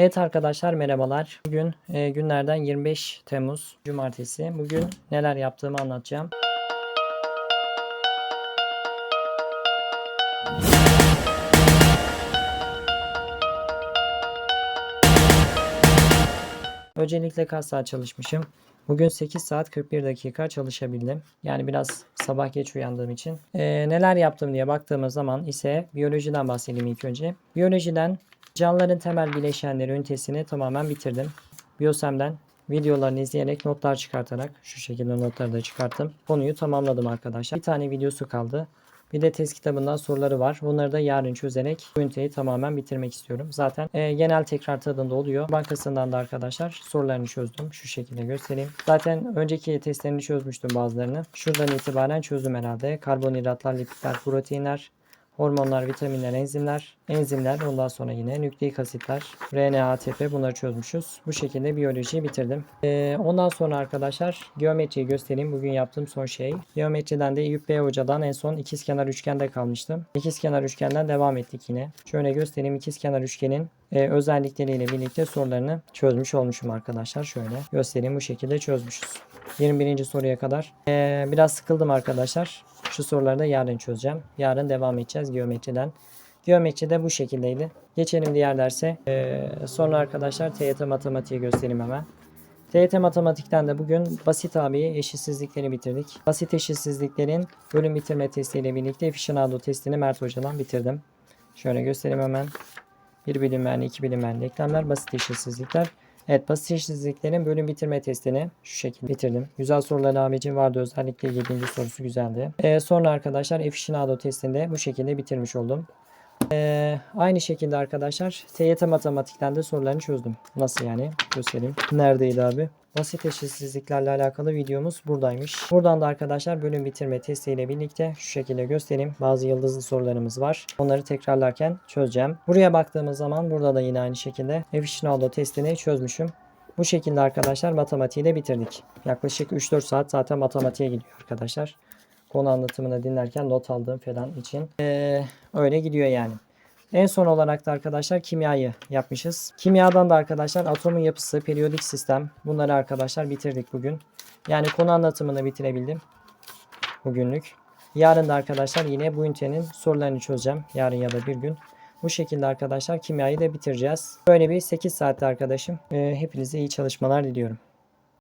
Evet arkadaşlar merhabalar. Bugün e, günlerden 25 Temmuz Cumartesi. Bugün neler yaptığımı anlatacağım. Öncelikle kaç saat çalışmışım? Bugün 8 saat 41 dakika çalışabildim. Yani biraz sabah geç uyandığım için. Ee, neler yaptım diye baktığımız zaman ise biyolojiden bahsedeyim ilk önce. Biyolojiden canlıların temel bileşenleri ünitesini tamamen bitirdim. Biyosem'den videolarını izleyerek notlar çıkartarak şu şekilde notları da çıkarttım. Konuyu tamamladım arkadaşlar. Bir tane videosu kaldı. Bir de test kitabından soruları var. Bunları da yarın çözerek üniteyi tamamen bitirmek istiyorum. Zaten e, genel tekrar tadında oluyor. Bankasından da arkadaşlar sorularını çözdüm. Şu şekilde göstereyim. Zaten önceki testlerini çözmüştüm bazılarını. Şuradan itibaren çözdüm herhalde. Karbonhidratlar, lipidler, proteinler, hormonlar, vitaminler, enzimler, enzimler, ondan sonra yine nükleik asitler, RNA, ATP bunları çözmüşüz. Bu şekilde biyolojiyi bitirdim. Ee, ondan sonra arkadaşlar geometriyi göstereyim. Bugün yaptığım son şey. Geometriden de Eyüp Bey Hoca'dan en son ikizkenar üçgende kalmıştım. İkizkenar üçgenden devam ettik yine. Şöyle göstereyim ikizkenar üçgenin e, özellikleriyle birlikte sorularını çözmüş olmuşum arkadaşlar. Şöyle göstereyim bu şekilde çözmüşüz. 21. soruya kadar. Ee, biraz sıkıldım arkadaşlar. Şu soruları da yarın çözeceğim. Yarın devam edeceğiz geometriden. Geometri de bu şekildeydi. Geçelim diğer derse. Ee, sonra arkadaşlar TYT matematiği göstereyim hemen. TYT matematikten de bugün basit abiye eşitsizlikleri bitirdik. Basit eşitsizliklerin bölüm bitirme testiyle birlikte aficionado testini Mert Hoca'dan bitirdim. Şöyle göstereyim hemen. Bir bilinmeyenli, iki bilinmeyenli denklemler, basit eşitsizlikler. Evet basit eşitsizliklerin bölüm bitirme testini şu şekilde bitirdim. Güzel sorular abicim vardı özellikle 7. sorusu güzeldi. Ee, sonra arkadaşlar aficionado testinde bu şekilde bitirmiş oldum. Ee, aynı şekilde arkadaşlar TYT matematikten de sorularını çözdüm. Nasıl yani? Göstereyim. Neredeydi abi? Basit eşitsizliklerle alakalı videomuz buradaymış. Buradan da arkadaşlar bölüm bitirme testiyle birlikte şu şekilde göstereyim. Bazı yıldızlı sorularımız var. Onları tekrarlarken çözeceğim. Buraya baktığımız zaman burada da yine aynı şekilde aficionado testini çözmüşüm. Bu şekilde arkadaşlar matematiği de bitirdik. Yaklaşık 3-4 saat zaten matematiğe gidiyor arkadaşlar. Konu anlatımını dinlerken not aldığım falan için. Ee, öyle gidiyor yani. En son olarak da arkadaşlar kimyayı yapmışız. Kimyadan da arkadaşlar atomun yapısı, periyodik sistem bunları arkadaşlar bitirdik bugün. Yani konu anlatımını bitirebildim bugünlük. Yarın da arkadaşlar yine bu ünitenin sorularını çözeceğim. Yarın ya da bir gün. Bu şekilde arkadaşlar kimyayı da bitireceğiz. Böyle bir 8 saatte arkadaşım. Ee, hepinize iyi çalışmalar diliyorum.